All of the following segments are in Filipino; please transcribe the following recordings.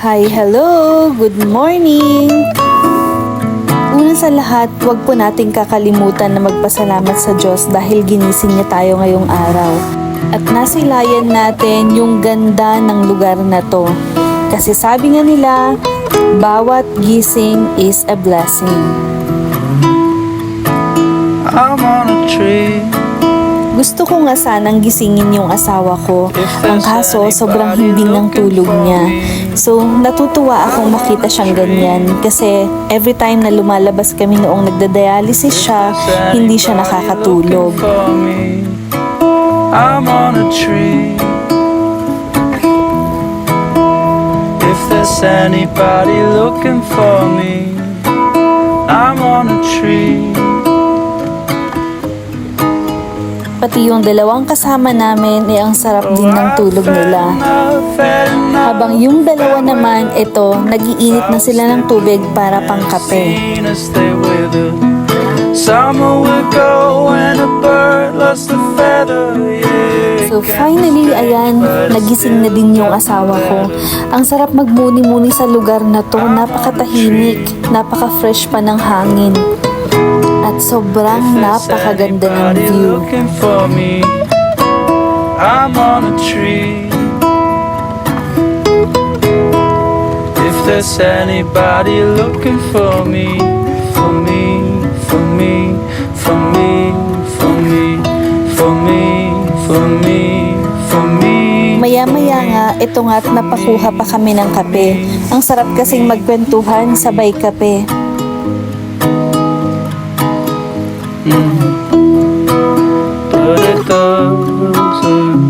Hi, hello! Good morning! Una sa lahat, huwag po nating kakalimutan na magpasalamat sa Diyos dahil ginising niya tayo ngayong araw. At nasilayan natin yung ganda ng lugar na to. Kasi sabi nga nila, bawat gising is a blessing. I'm on a tree. Gusto ko nga sanang gisingin yung asawa ko. Ang kaso, sobrang himbing ng tulog niya. So, natutuwa akong makita siyang ganyan. Kasi, every time na lumalabas kami noong nagda-dialysis siya, hindi siya nakakatulog. I'm on a tree. If there's anybody looking for me, I'm on a tree. Pati yung dalawang kasama namin, eh ang sarap din ng tulog nila. Habang yung dalawa naman, ito, nagiinit na sila ng tubig para pangkape. Summer will go when a bird lost a feather. Yeah, So finally, ayan, nagising na din yung asawa ko. Ang sarap magmuni-muni sa lugar na to, napakatahimik, napaka-fresh pa ng hangin. Sobrang napakaganda ng view. looking for me? I'm on a tree. If there's anybody looking for me, for me, for me, for me, for me, for me, for me, for me. Maya-maya nga, ito nga't napakuha pa kami ng kape. Ang sarap kasing magkwentuhan sabay kape. But it doesn't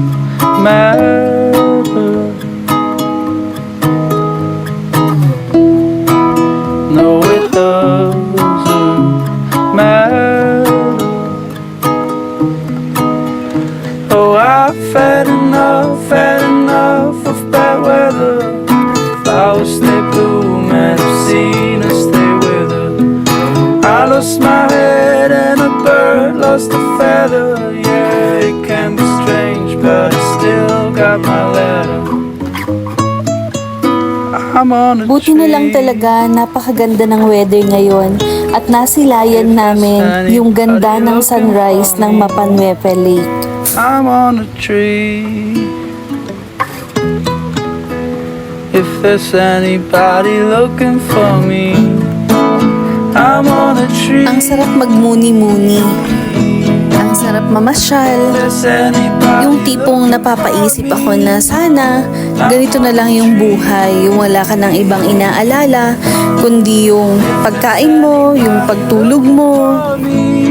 matter. No, it doesn't matter. Oh, I've had enough, had enough lost my head and a bird lost a feather. Yeah, it can be strange, but I still got my letter. I'm on a Buti na lang talaga, napakaganda ng weather ngayon. At nasilayan namin yung ganda ng sunrise ng Mapanwepe Lake. I'm on a tree. If there's anybody looking for me, Ang sarap magmuni-muni. Ang sarap mamasyal. Yung tipong napapaisip ako na sana ganito na lang yung buhay, yung wala ka ng ibang inaalala, kundi yung pagkain mo, yung pagtulog mo,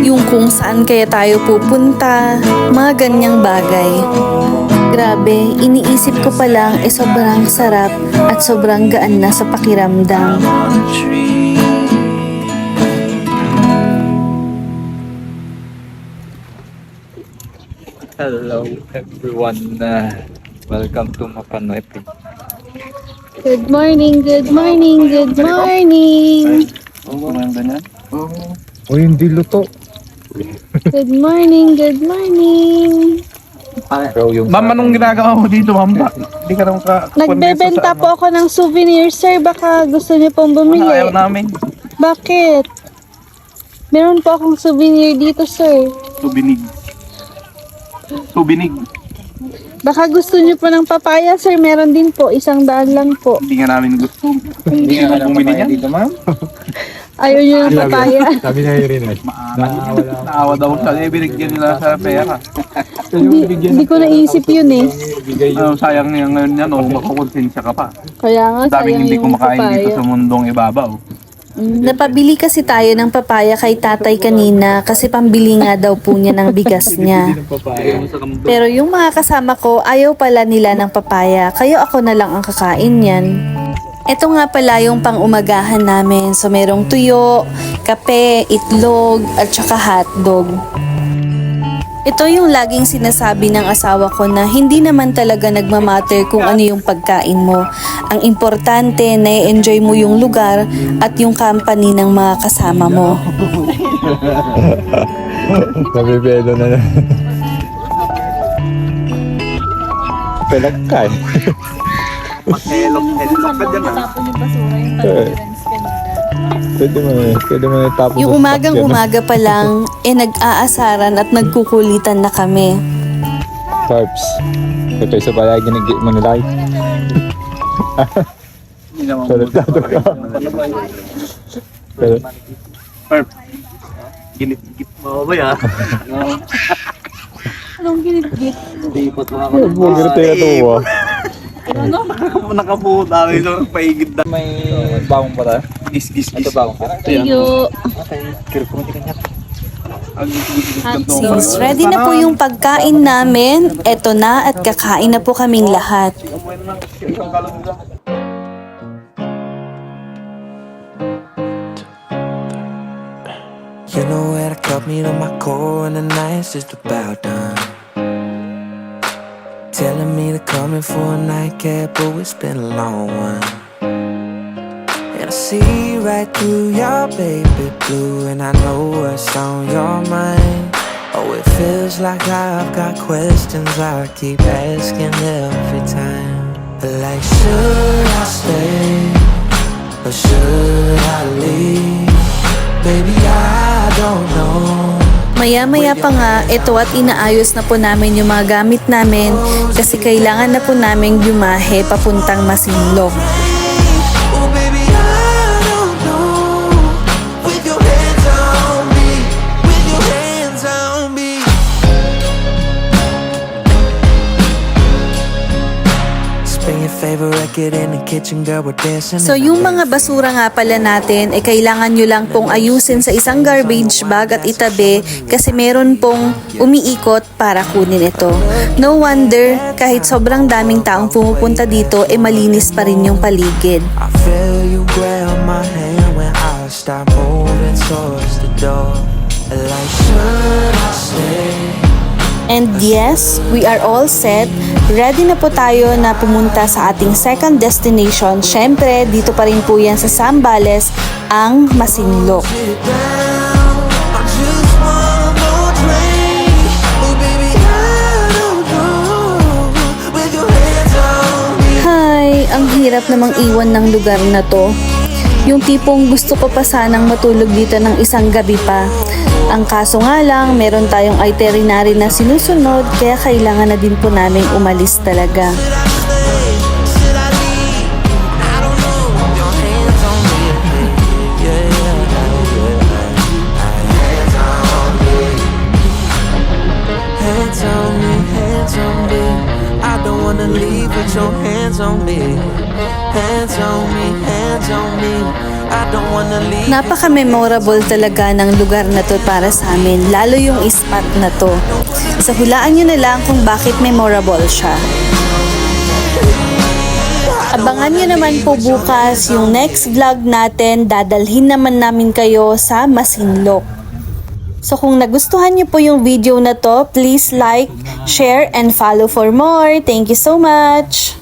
yung kung saan kaya tayo pupunta, mga ganyang bagay. Grabe, iniisip ko pa lang eh sobrang sarap at sobrang gaan na sa pakiramdam. Hello everyone. Uh, welcome to Mapanoepi. Good morning, good morning, good morning. Oh, hindi luto. Good morning, good morning. Pero yung Ma'am, anong ginagawa mo dito, ma'am? Ba- Hindi ka naman ka... Nagbebenta po ako ng souvenir, sir. Baka gusto niyo pong Ayaw bumili. namin. Bakit? Meron po akong souvenir dito, sir. Subinig. Subinig. Baka gusto niyo po ng papaya, sir. Meron din po. Isang daan lang po. Hindi nga namin gusto. Hindi nga namin bumili niyan. dito, ma'am. Ayaw niyo ng papaya. Sabi na rin eh. Naawa daw siya. Eh, binigyan nila sa pera. Hindi, hindi ko naisip yun eh. Oh, sayang niya ngayon yan. Oh, makakonsensya ka pa. Kaya nga, Daming sayang hindi yung kumakain dito sa mundong ibabaw. Napabili kasi tayo ng papaya kay tatay kanina kasi pambili nga daw po niya ng bigas niya. Pero yung mga kasama ko, ayaw pala nila ng papaya, kayo ako na lang ang kakain yan. Ito nga pala yung pang-umagahan namin. So merong tuyo, kape, itlog, at saka hotdog. Ito yung laging sinasabi ng asawa ko na hindi naman talaga nagmamatter kung ano yung pagkain mo. Ang importante na enjoy mo yung lugar at yung company ng mga kasama mo. Mabibelo na na. Pelak ka eh. Hello, hello ka dyan ah. Tapon yung basura yung kanina. Pwede mo eh. Pwede mo itapos. Yung umagang umaga pa lang, eh nag-aasaran at nagkukulitan na kami. Carbs. Ito sa balay, ginigit mo nila. Hindi Salutado ka. Pero, Perp. Ginit-git mo ba ya? Anong ginigit? huwag na tayo natuwa. Ano? Nakabuo tayo sa paigid na. May bawang pa tayo? Gis-gis. Ito. Ang gis-gis ng Since ready na po yung pagkain namin, eto na at kakain na po kaming lahat. You know where to cut me to my core and the night's just about done. Telling me to come in for a nightcap, but it's been a long one. See right through your baby blue, and I know what's on your mind. Oh, it feels like I've got questions I keep asking every time. Like, should I stay or should I leave? Baby, I don't know. Maya-maya pa nga, ito at inaayos na po namin yung mga gamit namin kasi kailangan na po namin bumahe papuntang Masinlok. So yung mga basura nga pala natin, eh kailangan nyo lang pong ayusin sa isang garbage bag at itabi kasi meron pong umiikot para kunin ito. No wonder, kahit sobrang daming taong pumupunta dito, eh malinis pa rin yung paligid. I feel you grab my hand when I start moving towards the door. Like, should I stay? And yes, we are all set. Ready na po tayo na pumunta sa ating second destination. Syempre, dito pa rin po yan sa Zambales, ang me. Hi! Ang hirap namang iwan ng lugar na to. Yung tipong gusto ko pa sanang matulog dito ng isang gabi pa. Ang kaso nga lang, meron tayong itinerary na sinusunod kaya kailangan na din po namin umalis talaga. Napaka-memorable talaga ng lugar na to para sa amin, lalo yung spot na to. So hulaan nyo na lang kung bakit memorable siya. Abangan nyo naman po bukas yung next vlog natin, dadalhin naman namin kayo sa Masinlok. So kung nagustuhan nyo po yung video na to, please like, share, and follow for more. Thank you so much!